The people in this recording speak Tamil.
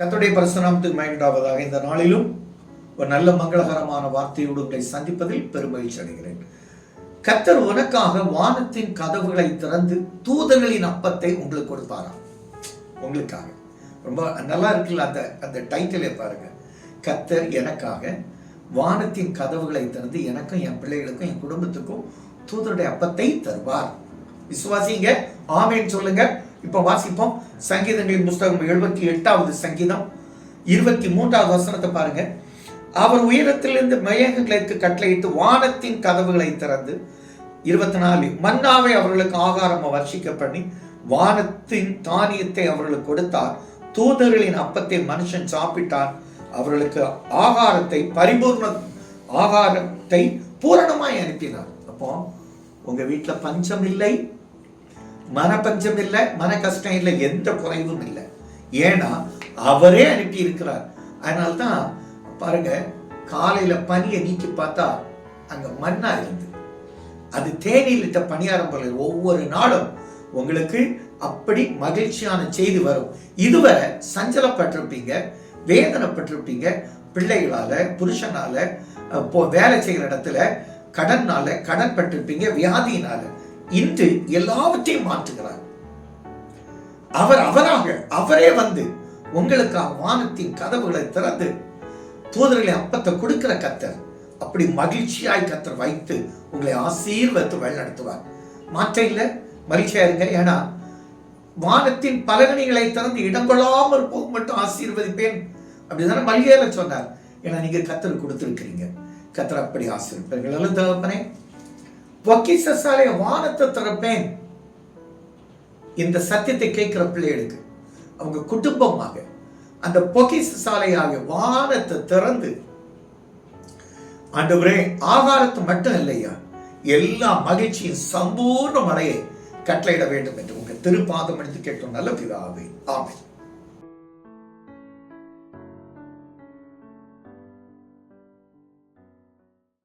கத்துடைய பரிசுநாமத்துக்கு மயங்கடாவதாக இந்த நாளிலும் ஒரு நல்ல மங்களகரமான வார்த்தையோடு உங்களை சந்திப்பதில் பெருமகிழ்ச்சி அடைகிறேன். கத்தர் உனக்காக வானத்தின் கதவுகளை திறந்து தூதர்களின் அப்பத்தை உங்களுக்கு கொடுப்பாராம் உங்களுக்காக. ரொம்ப நல்லா இருக்குல்ல அந்த அந்த டைட்டிலே பாருங்க. கத்தர் எனக்காக வானத்தின் கதவுகளை திறந்து எனக்கும் என் பிள்ளைகளுக்கும் என் குடும்பத்துக்கும் தூதருடைய அப்பத்தை தருவார். விசுவாசிங்க? ஆமேன்னு சொல்லுங்க. இப்போ வாசிப்போம். சங்கீதங்களின் புஸ்தகம் எழுபத்தி எட்டாவது சங்கீதம். இருபத்தி மூன்றாவது வசனத்தை பாருங்க. அவர் உயரத்திலிருந்து மேகங்களுக்கு கட்டளையிட்டு வானத்தின் கதவுகளை திறந்து இருபத்தி நாலு மன்னாவை அவர்களுக்கு ஆகாரம் வர்ஷிக்க பண்ணி வானத்தின் தானியத்தை அவர்களுக்கு கொடுத்தார். தூதர்களின் அப்பத்தை மனுஷன் சாப்பிட்டார் அவர்களுக்கு ஆகாரத்தை பரிபூர்ண ஆகாரத்தை பூரணமாய் அனுப்பினார். அப்போ உங்க வீட்டில் பஞ்சம் இல்லை. மன பஞ்சம் இல்லை மன கஷ்டம் இல்லை எந்த குறைவும் இல்லை. ஏன்னா அவரே அனுப்பி இருக்கிறார் அதனால்தான் பாருங்க காலையில பனியை நீக்கி பார்த்தா அங்க மண்ணா இருந்து அது தேனியிலிட்ட பணியாரம் போல ஒவ்வொரு நாளும் உங்களுக்கு அப்படி மகிழ்ச்சியான செய்தி வரும். இதுவரை சஞ்சலப்பட்டிருப்பீங்க வேதனைப்பட்டிருப்பீங்க பிள்ளைகளால புருஷனால இப்போ வேலை செய்கிற இடத்துல கடன்னால கடன் பட்டிருப்பீங்க வியாதியினால. இன்று எல்லாவற்றையும் மாற்றுகிறார். அவர் அவராக அவரே வந்து உங்களுக்காக வானத்தின் கதவுகளை திறந்து தூதர்களை அப்பத்தை கொடுக்கிற கத்தர் அப்படி மகிழ்ச்சியாய் கத்தர் வைத்து உங்களை ஆசீர்வத்து வழிநடத்துவார். மாற்றம் இல்லை மகிழ்ச்சியா இருங்க. ஏன்னா வானத்தின் பலகணிகளை திறந்து இடங்கொள்ளாமல் போக மட்டும் ஆசீர்வதிப்பேன் அப்படிதானே மல்லிகையில சொன்னார். ஏன்னா நீங்க கத்தர் கொடுத்துருக்கிறீங்க. கத்தர் அப்படி ஆசீர்வப்பீர்கள் தகப்பனே பொக்கிச சாலைய வானத்தை திறப்பேன். இந்த சத்தியத்தை கேட்கிற பிள்ளைகளுக்கு அவங்க குடும்பமாக அந்த பொக்கிச சாலையாக வானத்தை திறந்து ஆண்டவரே ஆகாரத்தை மட்டும் இல்லையா? எல்லா மகிழ்ச்சியும் சம்பூர்ண மழையை கட்டளையிட வேண்டும் என்று உங்கள் திருப்பாதம் எடுத்து கேட்டோம். நல்ல பிதாவே. ஆமை